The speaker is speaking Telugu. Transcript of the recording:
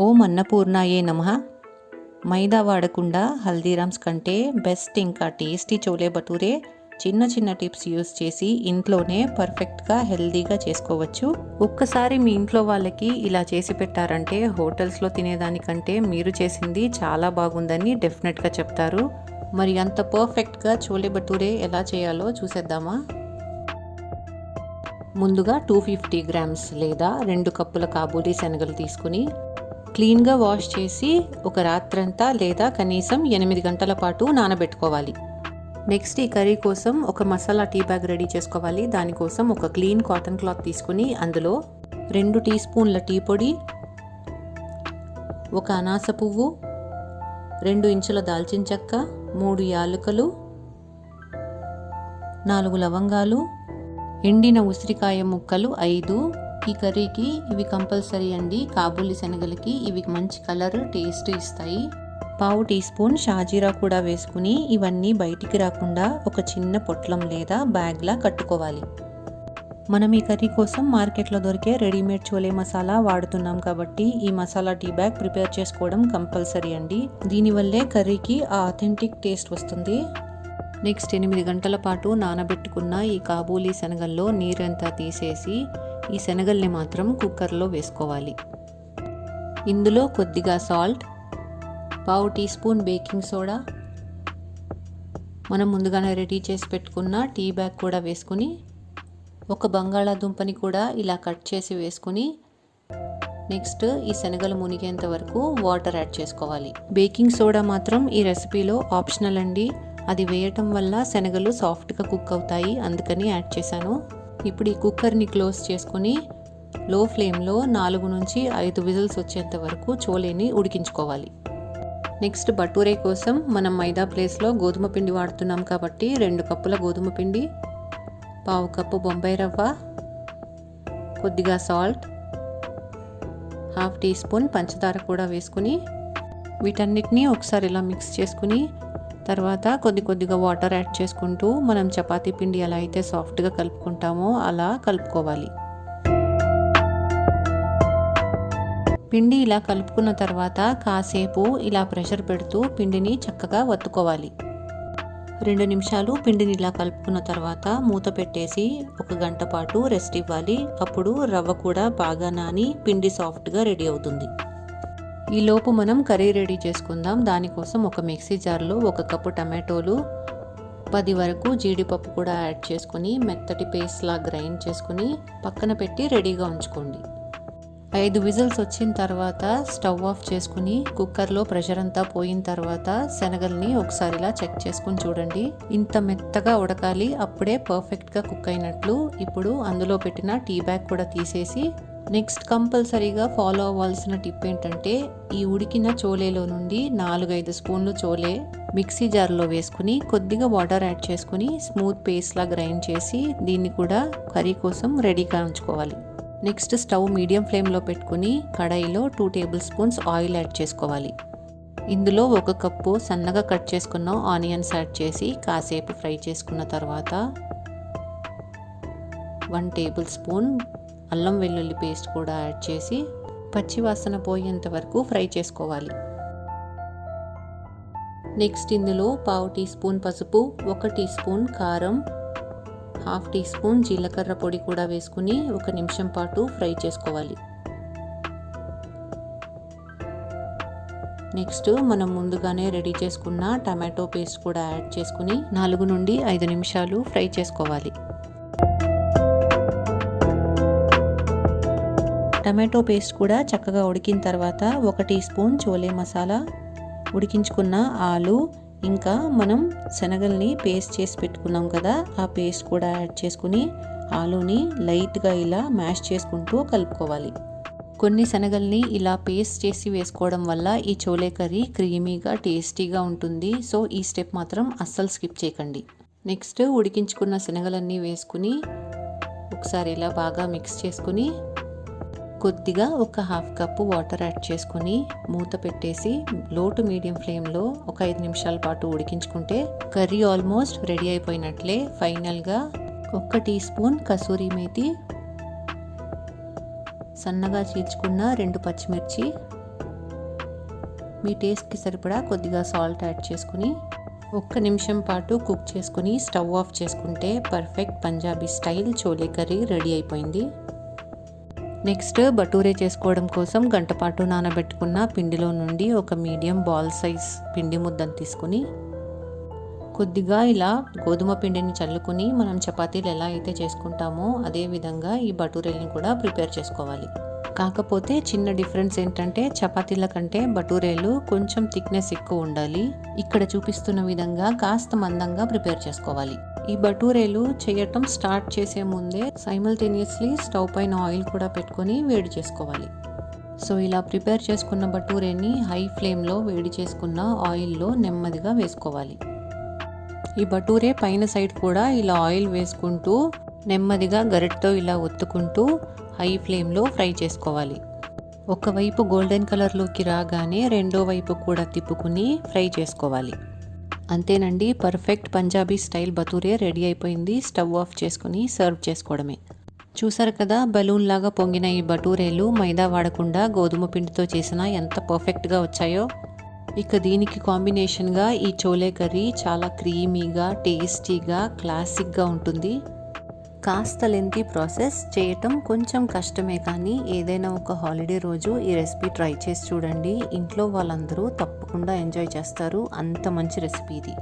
ఓం అన్నపూర్ణాయే నమ. మైదా వాడకుండా హల్దీరామ్స్ కంటే బెస్ట్ ఇంకా టేస్టీ చోలే భటూరే చిన్న చిన్న టిప్స్ యూస్ చేసి ఇంట్లోనే పర్ఫెక్ట్గా హెల్దీగా చేసుకోవచ్చు. ఒక్కసారి మీ ఇంట్లో వాళ్ళకి ఇలా చేసి పెట్టారంటే హోటల్స్లో తినేదానికంటే మీరు చేసింది చాలా బాగుందని డెఫినెట్గా చెప్తారు. మరి అంత పర్ఫెక్ట్గా చోలే భటూరే ఎలా చేయాలో చూసేద్దామా? ముందుగా టూ ఫిఫ్టీ గ్రామ్స్ లేదా రెండు కప్పుల కాబూలీ శనగలు తీసుకుని క్లీన్గా వాష్ చేసి ఒక రాత్రంతా లేదా కనీసం ఎనిమిది గంటల పాటు నానబెట్టుకోవాలి. నెక్స్ట్ ఈ కర్రీ కోసం ఒక మసాలా టీ బ్యాగ్ రెడీ చేసుకోవాలి. దానికోసం ఒక క్లీన్ కాటన్ క్లాత్ తీసుకుని అందులో రెండు టీ స్పూన్ల టీ పొడి ఒక అనాస పువ్వు రెండు ఇంచుల దాల్చిన చెక్క మూడు యాలకులు నాలుగు లవంగాలు ఎండిన ఉసిరికాయ ముక్కలు ఐదు ఈ కర్రీకి ఇవి కంపల్సరీ అండి. కాబూలి శనగలకి ఇవి మంచి కలర్ టేస్ట్ ఇస్తాయి. పావు టీ స్పూన్ షాజీరా కూడా వేసుకుని ఇవన్నీ బయటికి రాకుండా ఒక చిన్న పొట్లం లేదా బ్యాగ్లా కట్టుకోవాలి. మనం ఈ కర్రీ కోసం మార్కెట్లో దొరికే రెడీమేడ్ చోలే మసాలా వాడుతున్నాం కాబట్టి ఈ మసాలా టీ బ్యాగ్ ప్రిపేర్ చేసుకోవడం కంపల్సరీ అండి. దీనివల్లే కర్రీకి ఆ అథెంటిక్ టేస్ట్ వస్తుంది. నెక్స్ట్ ఎనిమిది గంటల పాటు నానబెట్టుకున్న ఈ కాబూలీ శనగల్లో నీరంతా తీసేసి ఈ శనగల్ని మాత్రం కుక్కర్లో వేసుకోవాలి. ఇందులో కొద్దిగా సాల్ట్ పావు టీ స్పూన్ బేకింగ్ సోడా మనం ముందుగానే రెడీ చేసి పెట్టుకున్న టీ బ్యాగ్ కూడా వేసుకుని ఒక బంగాళాదుంపని కూడా ఇలా కట్ చేసి వేసుకుని నెక్స్ట్ ఈ శనగలు మునిగేంత వరకు వాటర్ యాడ్ చేసుకోవాలి. బేకింగ్ సోడా మాత్రం ఈ రెసిపీలో ఆప్షనల్ అండి. అది వేయటం వల్ల శనగలు సాఫ్ట్గా కుక్ అవుతాయి అందుకని యాడ్ చేశాను. ఇప్పుడు ఈ కుక్కర్ని క్లోజ్ చేసుకొని లో ఫ్లేమ్లో నాలుగు నుంచి ఐదు విజిల్స్ వచ్చేంత వరకు చోలేని ఉడికించుకోవాలి. నెక్స్ట్ బటూరే కోసం మనం మైదా ప్లేస్లో గోధుమ పిండి వాడుతున్నాం కాబట్టి రెండు కప్పుల గోధుమ పిండి పావు కప్పు బొంబాయి రవ్వ కొద్దిగా సాల్ట్ హాఫ్ టీ స్పూన్ పంచదార కూడా వేసుకుని వీటన్నిటిని ఒకసారి ఇలా మిక్స్ చేసుకుని తర్వాత కొద్ది కొద్దిగా వాటర్ యాడ్ చేసుకుంటూ మనం చపాతీ పిండి ఎలా అయితే సాఫ్ట్గా కలుపుకుంటామో అలా కలుపుకోవాలి. పిండి ఇలా కలుపుకున్న తర్వాత కాసేపు ఇలా ప్రెషర్ పెడుతూ పిండిని చక్కగా వత్తుకోవాలి. రెండు నిమిషాలు పిండిని ఇలా కలుపుకున్న తర్వాత మూత పెట్టేసి ఒక గంట పాటు రెస్ట్ ఇవ్వాలి. అప్పుడు రవ్వ కూడా బాగా నాని పిండి సాఫ్ట్గా రెడీ అవుతుంది. ఈ లోపు మనం కర్రీ రెడీ చేసుకుందాం. దానికోసం ఒక మిక్సీ జార్లో ఒక కప్పు టమాటోలు పది వరకు జీడిపప్పు కూడా యాడ్ చేసుకుని మెత్తటి పేస్ట్లా గ్రైండ్ చేసుకుని పక్కన పెట్టి రెడీగా ఉంచుకోండి. ఐదు విజిల్స్ వచ్చిన తర్వాత స్టవ్ ఆఫ్ చేసుకుని కుక్కర్లో ప్రెషర్ అంతా పోయిన తర్వాత శనగల్ని ఒకసారిలా చెక్ చేసుకుని చూడండి. ఇంత మెత్తగా ఉడకాలి అప్పుడే పర్ఫెక్ట్గా కుక్ అయినట్లు. ఇప్పుడు అందులో పెట్టిన టీ బ్యాగ్ కూడా తీసేసి నెక్స్ట్ కంపల్సరీగా ఫాలో అవ్వాల్సిన టిప్ ఏంటంటే ఈ ఉడికిన చోలేలో నుండి నాలుగైదు స్పూన్లు చోలే మిక్సీ జార్లో వేసుకుని కొద్దిగా వాటర్ యాడ్ చేసుకుని స్మూత్ పేస్ట్లా గ్రైండ్ చేసి దీన్ని కూడా కర్రీ కోసం రెడీగా ఉంచుకోవాలి. నెక్స్ట్ స్టవ్ మీడియం ఫ్లేమ్లో పెట్టుకుని కడాయిలో two tablespoons oil add చేసుకోవాలి. ఇందులో ఒక కప్పు సన్నగా కట్ చేసుకున్న ఆనియన్స్ యాడ్ చేసి కాసేపు ఫ్రై చేసుకున్న తర్వాత వన్ టేబుల్ స్పూన్ అల్లం వెల్లుల్లి పేస్ట్ కూడా యాడ్ చేసి పచ్చివాసన పోయేంత వరకు ఫ్రై చేసుకోవాలి. నెక్స్ట్ ఇందులో పావు టీ స్పూన్ పసుపు ఒక టీ స్పూన్ కారం హాఫ్ టీ స్పూన్ జీలకర్ర పొడి కూడా వేసుకుని ఒక నిమిషం పాటు ఫ్రై చేసుకోవాలి. నెక్స్ట్ మనం ముందుగానే రెడీ చేసుకున్న టమాటో పేస్ట్ కూడా యాడ్ చేసుకుని నాలుగు నుండి ఐదు నిమిషాలు ఫ్రై చేసుకోవాలి. టమాటో పేస్ట్ కూడా చక్కగా ఉడికిన తర్వాత ఒక టీ స్పూన్ చోలే మసాలా ఉడికించుకున్న ఆలు ఇంకా మనం శనగల్ని పేస్ట్ చేసి పెట్టుకున్నాం కదా ఆ పేస్ట్ కూడా యాడ్ చేసుకుని ఆలుని లైట్గా ఇలా మ్యాష్ చేసుకుంటూ కలుపుకోవాలి. కొన్ని శనగల్ని ఇలా పేస్ట్ చేసి వేసుకోవడం వల్ల ఈ చోలే కర్రీ క్రీమీగా టేస్టీగా ఉంటుంది. సో ఈ స్టెప్ మాత్రం అస్సలు స్కిప్ చేయకండి. నెక్స్ట్ ఉడికించుకున్న శనగలన్నీ వేసుకుని ఒకసారి ఇలా బాగా మిక్స్ చేసుకుని కొద్దిగా ఒక హాఫ్ కప్పు వాటర్ యాడ్ చేసుకొని మూత పెట్టేసి లో టు మీడియం ఫ్లేమ్లో ఒక ఐదు నిమిషాల పాటు ఉడికించుకుంటే కర్రీ ఆల్మోస్ట్ రెడీ అయిపోయినట్లే. ఫైనల్గా ఒక్క టీ స్పూన్ కసూరి మేతి సన్నగా చీల్చుకున్న రెండు పచ్చిమిర్చి మీ టేస్ట్కి సరిపడా కొద్దిగా సాల్ట్ యాడ్ చేసుకుని ఒక్క నిమిషం పాటు కుక్ చేసుకుని స్టవ్ ఆఫ్ చేసుకుంటే perfect Punjabi style chole curry ready అయిపోయింది. నెక్స్ట్ బటూరే చేసుకోవడం కోసం గంటపాటు నానబెట్టుకున్న పిండిలో నుండి ఒక మీడియం బాల్ సైజ్ పిండి ముద్దను తీసుకుని కొద్దిగా ఇలా గోధుమ పిండిని చల్లుకుని మనం చపాతీలు ఎలా అయితే చేసుకుంటామో అదే విధంగా ఈ బటూరేలను కూడా ప్రిపేర్ చేసుకోవాలి. కాకపోతే చిన్న డిఫరెన్స్ ఏంటంటే చపాతీల కంటే బటూరేలు కొంచెం థిక్నెస్ ఎక్కువ ఉండాలి. ఇక్కడ చూపిస్తున్న విధంగా కాస్త మందంగా ప్రిపేర్ చేసుకోవాలి. ఈ బటూరేలు చేయటం స్టార్ట్ చేసే ముందే సైమల్టేనియస్లీ స్టవ్ పైన ఆయిల్ కూడా పెట్టుకొని వేడి చేసుకోవాలి. సో ఇలా ప్రిపేర్ చేసుకున్న బటూరేని హై ఫ్లేమ్లో వేడి చేసుకున్న ఆయిల్లో నెమ్మదిగా వేసుకోవాలి. ఈ బటూరే పైన సైడ్ కూడా ఇలా ఆయిల్ వేసుకుంటూ నెమ్మదిగా గరిటతో ఇలా ఒత్తుకుంటూ హై ఫ్లేమ్లో ఫ్రై చేసుకోవాలి. ఒకవైపు గోల్డెన్ కలర్లోకి రాగానే రెండో వైపు కూడా తిప్పుకుని ఫ్రై చేసుకోవాలి. అంతేనండి పర్ఫెక్ట్ పంజాబీ స్టైల్ బతూరే రెడీ అయిపోయింది. స్టవ్ ఆఫ్ చేసుకుని సర్వ్ చేసుకోవడమే. చూసారు కదా బలూన్ లాగా పొంగిన ఈ బటూరేలు మైదా వాడకుండా గోధుమ పిండితో చేసిన ఎంత పర్ఫెక్ట్గా వచ్చాయో. ఇక దీనికి కాంబినేషన్గా ఈ చోలే కర్రీ చాలా క్రీమీగా టేస్టీగా క్లాసిక్గా ఉంటుంది. కాస్త లెంతీ ప్రాసెస్ చేయటం కొంచెం కష్టమే కానీ ఏదైనా ఒక హాలిడే రోజు ఈ రెసిపీ ట్రై చేసి చూడండి. ఇంట్లో వాళ్ళందరూ తప్పకుండా ఎంజాయ్ చేస్తారు. అంత మంచి రెసిపీ ఇది.